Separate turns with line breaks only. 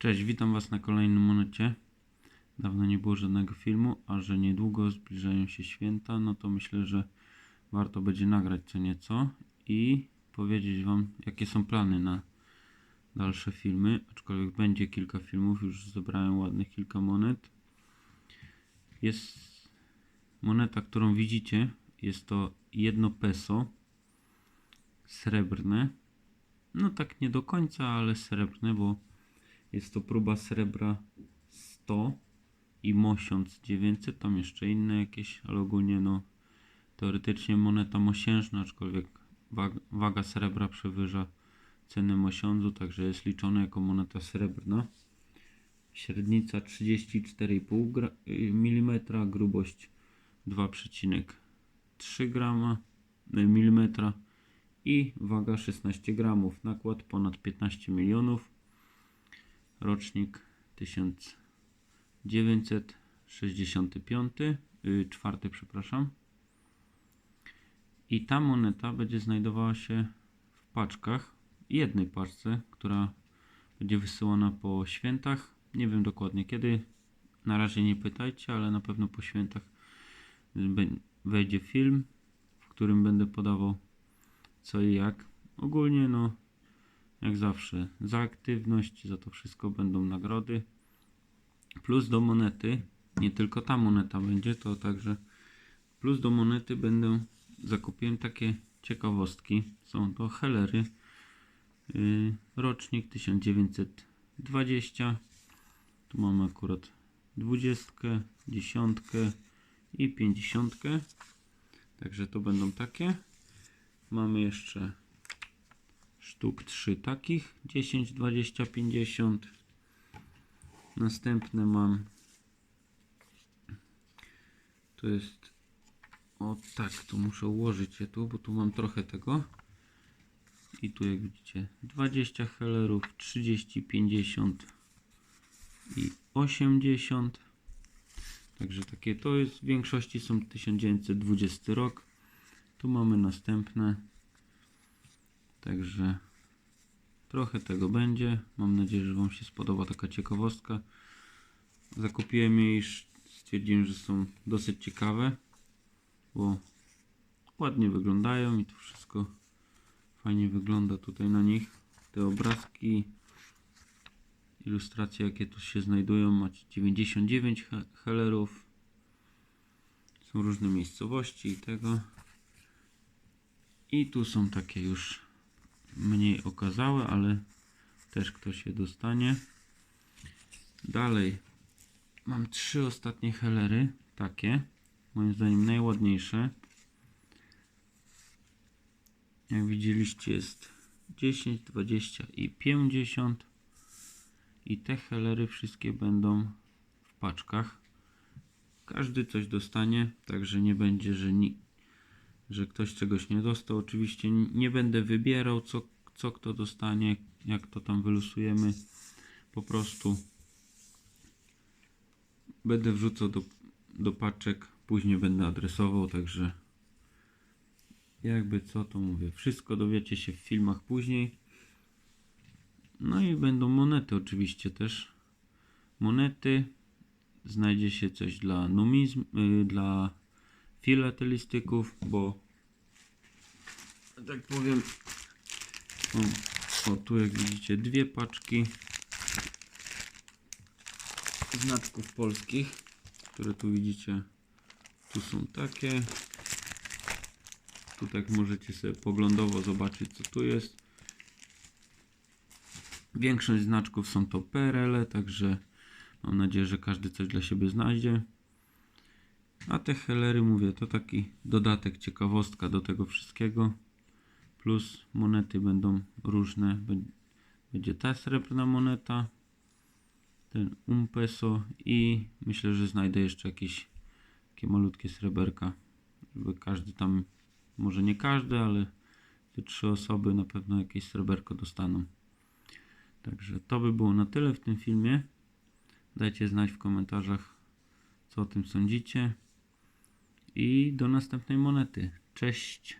Cześć, witam Was na kolejnym monecie. Dawno nie było żadnego filmu, a że niedługo zbliżają się święta, no to myślę, że warto będzie nagrać co nieco i powiedzieć Wam, jakie są plany na dalsze filmy. Aczkolwiek będzie kilka filmów, już zebrałem ładnych kilka monet. Jest moneta, którą widzicie, jest to jedno peso srebrne. No tak nie do końca, ale srebrne, bo jest to próba srebra 100 i mosiąc 900, tam jeszcze inne jakieś, ale ogólnie no teoretycznie moneta mosiężna, aczkolwiek waga, srebra przewyża cenę mosiądzu, także jest liczona jako moneta srebrna. Średnica 34,5 gra- y, mm, grubość 2,3 grama y, mm i waga 16 gramów. Nakład ponad 15 milionów. Rocznik 1965, yy, czwarty, przepraszam. I ta moneta będzie znajdowała się w paczkach, jednej paczce, która będzie wysyłana po świętach. Nie wiem dokładnie kiedy, na razie nie pytajcie, ale na pewno po świętach wejdzie film, w którym będę podawał co i jak. Ogólnie no jak zawsze, za aktywność, za to wszystko będą nagrody. Plus do monety, nie tylko ta moneta będzie, to także plus do monety będę, zakupiłem takie ciekawostki. Są to helery, yy, rocznik 1920. Tu mamy akurat 20, 10 i 50. Także to będą takie. Mamy jeszcze sztuk 3 takich 10, 20, 50 następne mam. To jest o tak, tu muszę ułożyć je tu, bo tu mam trochę tego. I tu jak widzicie 20 helerów, 30, 50 i 80 także takie to jest w większości są 1920 rok. Tu mamy następne Także trochę tego będzie. Mam nadzieję, że Wam się spodoba taka ciekawostka. Zakupiłem je i stwierdziłem, że są dosyć ciekawe, bo ładnie wyglądają i to wszystko fajnie wygląda tutaj na nich. Te obrazki, ilustracje jakie tu się znajdują, macie 99 he- helerów. Są różne miejscowości i tego. I tu są takie już mniej okazałe, ale też ktoś je dostanie. Dalej mam trzy ostatnie helery, takie, moim zdaniem najładniejsze. Jak widzieliście jest 10, 20 i 50 i te helery wszystkie będą w paczkach. Każdy coś dostanie, także nie będzie, że że ktoś czegoś nie dostał. Oczywiście nie będę wybierał, co, co kto dostanie, jak to tam wylosujemy. Po prostu będę wrzucał do, do paczek, później będę adresował, także jakby co to mówię. Wszystko dowiecie się w filmach później. No i będą monety oczywiście też. Monety. Znajdzie się coś dla numizm, y, dla filatelistyków, bo tak powiem o, o tu jak widzicie dwie paczki znaczków polskich, które tu widzicie tu są takie. Tu tak możecie sobie poglądowo zobaczyć co tu jest. Większość znaczków są to PRL, także mam nadzieję, że każdy coś dla siebie znajdzie a te helery, mówię, to taki dodatek, ciekawostka do tego wszystkiego. Plus monety będą różne. Bę- Będzie ta srebrna moneta, ten un peso i myślę, że znajdę jeszcze jakieś takie malutkie sreberka, żeby każdy tam, może nie każdy, ale te trzy osoby na pewno jakieś sreberko dostaną. Także to by było na tyle w tym filmie. Dajcie znać w komentarzach, co o tym sądzicie. I do następnej monety. Cześć.